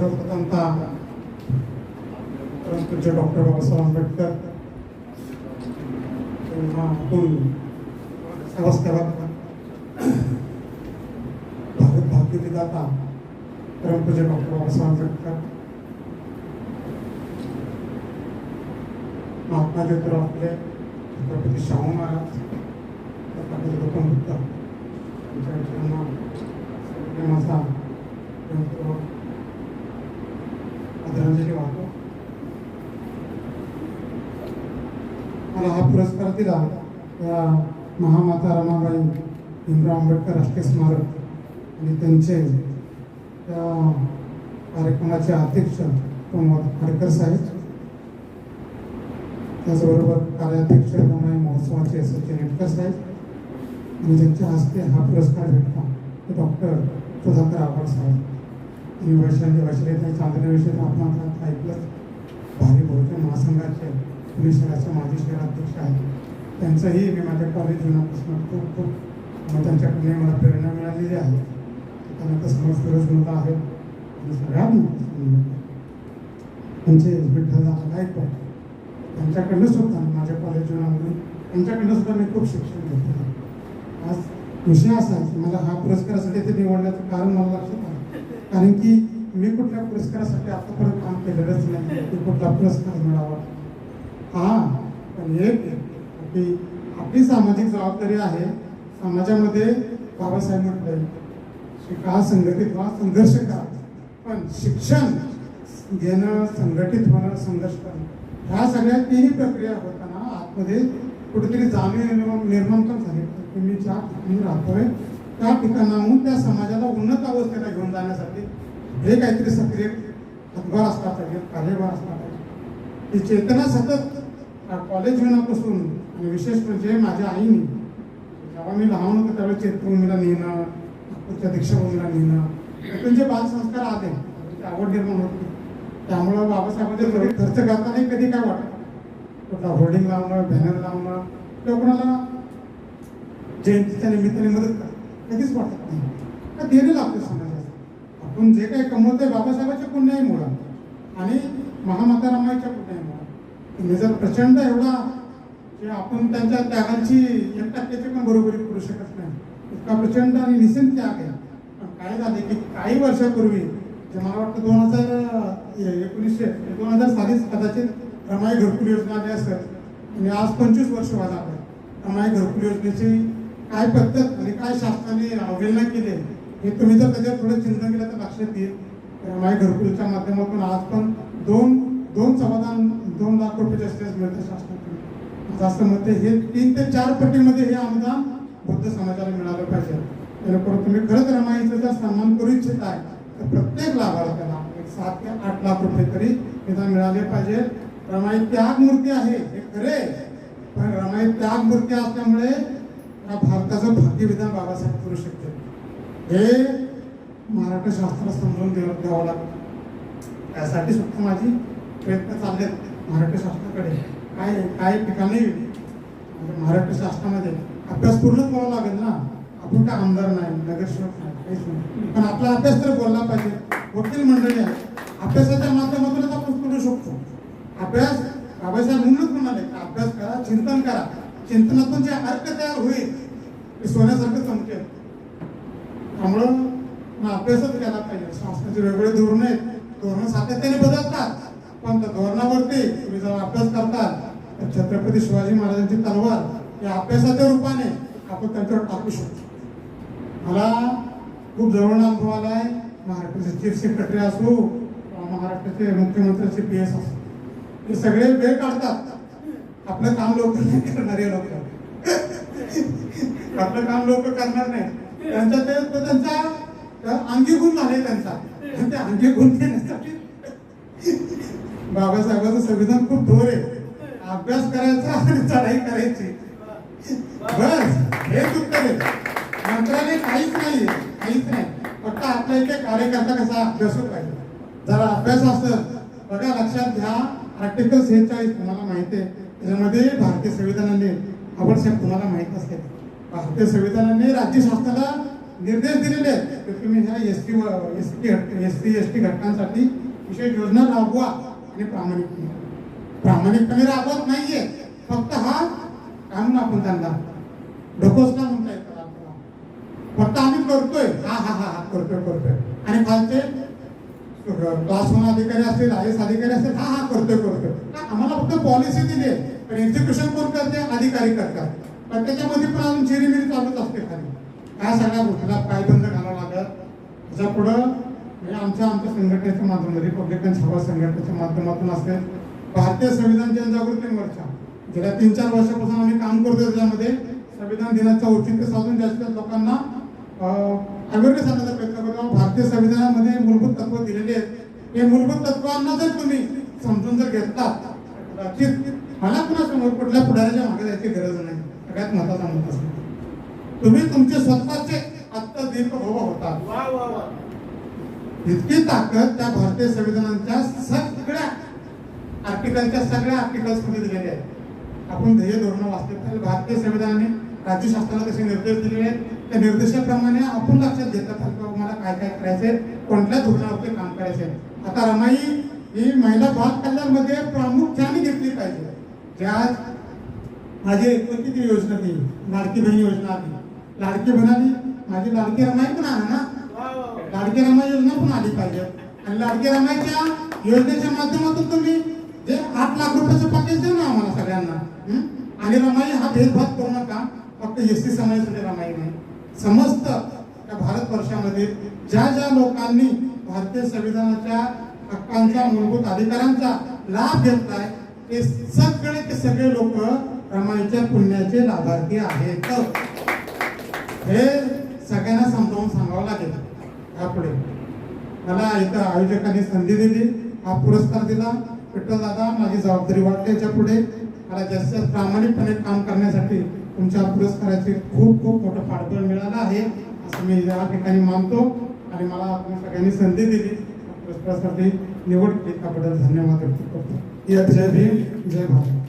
सर्वप्रथमतः परमपूज्य डॉक्टर बाबासाहेब आंबेडकर यांना आपण समाजसेवक भारत भाग्यविधाता परमपूज्य डॉक्टर बाबासाहेब आंबेडकर महात्मा ज्योतिराव आपले छत्रपती शाहू महाराज छत्रपती गौतम बुद्ध यांच्या विचारांना सर्वांनी माझा प्रेमपूर्वक आदरांजली वाहतो मला हा पुरस्कार दिला या महामाता रमाबाई भीमराव आंबेडकर राष्ट्रीय स्मारक आणि त्यांचे त्या कार्यक्रमाचे अध्यक्ष प्रमोद खाडकर साहेब. त्याचबरोबर कार्याध्यक्ष रमाई महोत्सवाचे सचिन एटकर साहेब. आणि ज्यांच्या हस्ते हा पुरस्कार भेटला ते डॉक्टर सुधाकर आव्हाड साहेब. आणि वैशाली वैशाली चांदण्याविषयी तर आपण आता ऐकलंच भारी बहुजन महासंघाचे पुणे शहराचे माजी शहराध्यक्ष आहेत. त्यांचंही मी माझ्या कॉलेज जीवनापासून खूप खूप मग त्यांच्याकडे मला प्रेरणा मिळालेली आहे. त्यानंतर समोर फिरोज मुलं आहे आणि सगळ्यात त्यांचे विठ्ठल गायकवाड त्यांच्याकडनं सुद्धा माझ्या कॉलेज जीवनामधून त्यांच्याकडनं सुद्धा मी खूप शिक्षण घेतलं. आज विषय असा की मला हा पुरस्कारासाठी ते निवडण्याचं कारण मला लक्षात कारण की मी कुठल्या पुरस्कारासाठी आतापर्यंत काम केलेलंच नाही. की कुठला पुरस्कार मिळावा? हा पण एक की आपली सामाजिक जबाबदारी आहे. समाजामध्ये बाबासाहेब म्हटलंय शिका संघटित व्हा संघर्ष करा. पण शिक्षण घेणं संघटित होणं संघर्ष करणं ह्या सगळ्या तिन्ही प्रक्रिया होताना आतमध्ये कुठेतरी जाणीव निर्माण निर्माण पण झाली. की मी ज्या ठिकाणी राहतोय त्या ठिकाणाहून त्या समाजाला उन्नत अवस्थेला घेऊन जाण्यासाठी हे काहीतरी सक्रिय हातभार असला पाहिजे कार्यभार असला पाहिजे. ही चेतना सतत कॉलेज जीवनापासून आणि विशेष म्हणजे माझ्या आईने जेव्हा मी लहान होतो त्यावेळेस चेतभूमीला नेणं नागपूरच्या दीक्षाभूमीला नेणं. त्यातून जे बालसंस्कार आले आवड निर्माण होती त्यामुळं बाबासाहेबांचे खर्च करतानाही कधी काय वाटत कुठला होर्डिंग लावणं बॅनर लावणं किंवा कोणाला जयंतीच्या निमित्ताने मदत करणं. कधीच वाटत नाही. का देणं लागतं समाजाला आपण जे काही कमवतोय बाबासाहेबांच्या पुण्याईमुळं. आणि महामाता रमाईच्या मुळात तुम्ही जर प्रचंड एवढा की आपण त्यांच्या त्यागांची एक टक्क्याची पण बरोबरी करू शकत नाही. इतका प्रचंड आणि निश्चित त्याग आहे. पण काय झाले की काही वर्षापूर्वी जे मला वाटतं दोन हजार एकोणीसशे दोन हजार सालीच कदाचित रमाई घरकुल योजना आली असत आणि आज पंचवीस वर्ष वाजा लागले रमाई घरकुल योजनेची काय पद्धत आणि काय शासनाने अवहेलना केली हे तुम्ही जर त्याच्यावर थोडं चिंतन केलं तर लक्षात येईल. रमाई घरकुलच्या माध्यमातून आज पण दोन दोन समाधान दोन लाख रुपये जास्तीत मिळतं शासनाकडून. जास्त मते हे तीन ते चार पटीमध्ये हे अनुदान बौद्ध समाजाला मिळालं पाहिजे. त्यानंतर तुम्ही खरंच रमाईचा जर सन्मान करू इच्छित आहे तर प्रत्येक लाभार्थ्याला एक सात ते आठ लाख रुपये तरी निदान मिळाले पाहिजे. रमाई त्याग मूर्ती आहे हे खरे पण रमाई त्याग मूर्ती असल्यामुळे हा भारताचं भाग्यविधान बाबासाहेब करू शकते. हे मराठी शास्त्राला समजून द्यावं द्यावं लागतं. त्यासाठी सुद्धा माझी प्रयत्न चालले मराठी शास्त्राकडे काय काही ठिकाणी म्हणजे मराठी शास्त्रामध्ये अभ्यास पूर्ण करावा लागेल ना. आपण काय आमदार नाही नगरसेवक नाही काहीच नाही. पण आपला अभ्यास तर बोलला पाहिजे. वकील मंडळी आहे अभ्यासाच्या माध्यमातूनच आपण करू शकतो. अभ्यास बाबासाहेब म्हणूनच म्हणाले की अभ्यास करा चिंतन करा चिंतनातून जे अर्क तयार होईल ते सोन्यासारखं चमकेल. त्यामुळं मग अभ्यासच केला पाहिजे. शासनाचे वेगवेगळे धोरण आहेत. धोरण सातत्याने बदलतात. पण त्या धोरणावरती तुम्ही जर अभ्यास करता तर छत्रपती शिवाजी महाराजांची तलवार या अभ्यासाच्या रूपाने आपण त्यांच्यावर टाकू शकतो. मला खूप जवळ अनुभव आलाय महाराष्ट्राचे चीफ सेक्रेटरी असो महाराष्ट्राचे मुख्यमंत्र्याचे पी एस असो. हे सगळे वेळ काढतात. आपलं काम लोक नाही करणारे लोक आपलं काम लोक करणार नाही. त्यांचा ते त्यांचा अंगी गुण झाले त्यांचा. ते अंगी गुण देण्यासाठी बाबासाहेबांचं संविधान खूप धोर आहे. अभ्यास करायचा आणि चढाई करायची. बस हे उत्तर आहे. मंत्रालय काहीच नाही काहीच नाही. फक्त आपला इथे कार्यकर्ता कसा अभ्यासू पाहिजे जरा अभ्यास असत बघा लक्षात घ्या. आर्टिकल सेहेचाळीस तुम्हाला माहिती आहे. त्याच्यामध्ये भारतीय संविधानाने आपण साहेब तुम्हाला माहीत असते भारतीय संविधानाने राज्य संस्थाला निर्देश दिलेले आहेत. की तुम्ही ह्या S T S T S T S T घटकांसाठी विशेष योजना राबवा आणि प्रामाणिकपणे. प्रामाणिकपणे राबवत नाहीये. फक्त हा कानून आपण त्यांना ढकोसला म्हणता येतं फक्त आम्ही करतोय. हा हा हा हा करतोय करतोय. आणि खालचे क्लास अधिकारी असतील आय एस अधिकारी असतील हा हा करतोय करतोय. आम्हाला फक्त पॉलिसी दिली आहे. पण एक्झिक्युशन कोण करते? अधिकारी करतात. पण त्याच्यामध्ये पण अजून चिरीमिरी चालूच असते खाली. काय सगळ्या गोष्टीला पायबंद घालावं लागत त्याच्या पुढं म्हणजे आमच्या आमच्या संघटनेच्या माध्यमातून रिपब्लिकन सभा संघटनेच्या माध्यमातून असते. भारतीय संविधान जनजागृती मोर्चा. गेल्या तीन चार वर्षापासून आम्ही काम करतोय त्याच्यामध्ये. संविधान दिनाचं औचित्य साधून जास्त लोकांना अवेअरनेस आणण्याचा प्रयत्न भारतीय संविधानामध्ये मूलभूत तत्व दिलेली आहेत. हे मूलभूत तत्वांना जर तुम्ही समजून जर घेतला मला कुणासमोर कुठल्या पुढाऱ्याच्या मागे जायची गरज नाही. सगळ्यात महत्त्वाचा मुद्दा असतो तुम्ही तुमचे स्वतःचे आत्मदीप उभं होतात. वा वा वा. इतकी ताकद त्या भारतीय संविधानाच्या सगळ्या आर्टिकलच्या सगळ्या आर्टिकल्समध्ये दिलेली आहे आपण ध्येय धोरण वाचले तर भारतीय संविधानाने राज्य शासनाला कसे निर्देश दिलेले आहेत. त्या निर्देशाप्रमाणे आपण लक्षात घेतात मला काय काय करायचंय? कोणत्या धोरणावरती काम करायचंय? आता रमाई ही महिला बाल कल्याणमध्ये प्रामुख्याने घेतली पाहिजे. ज्या माझी कोणती ती योजना ती लाडकी बहीण योजना आली लाडकी बहीण आली माझी लाडकी रमाई पण आला ना? लाडकी रमाई योजना पण आली पाहिजे. आणि लाडकी रमाईच्या योजनेच्या माध्यमातून तुम्ही जे आठ लाख रुपयाचं पॅकेज देऊ ना आम्हाला सगळ्यांना आणि रमाई हा भेदभाव करू नका. फक्त एस टी समाजासाठी रमाई नाही. समस्त त्या भारतवर्षामध्ये ज्या ज्या लोकांनी भारतीय संविधानाच्या हक्कांचा मूलभूत अधिकारांचा लाभ घेतलाय ते सगळे ते सगळे लोक रमाईच्या पुण्याचे लाभार्थी आहेत. हे सगळ्यांना समजावून सांगावं लागेल. यापुढे. मला इथं आयोजकांनी संधी दिली हा पुरस्कार दिला. विठ्ठल दादा माझी जबाबदारी वाटते याच्यापुढे. मला जास्त प्रामाणिकपणे काम करण्यासाठी तुमच्या पुरस्काराचे खूप खूप मोठं पाठबळ मिळालं आहे. असं मी या ठिकाणी मानतो. आणि मला तुम्ही सगळ्यांनी संधी दिली. पुरस्कारासाठी निवड केली त्याबद्दल धन्यवाद व्यक्त करतो. या जय भीम जय भारत.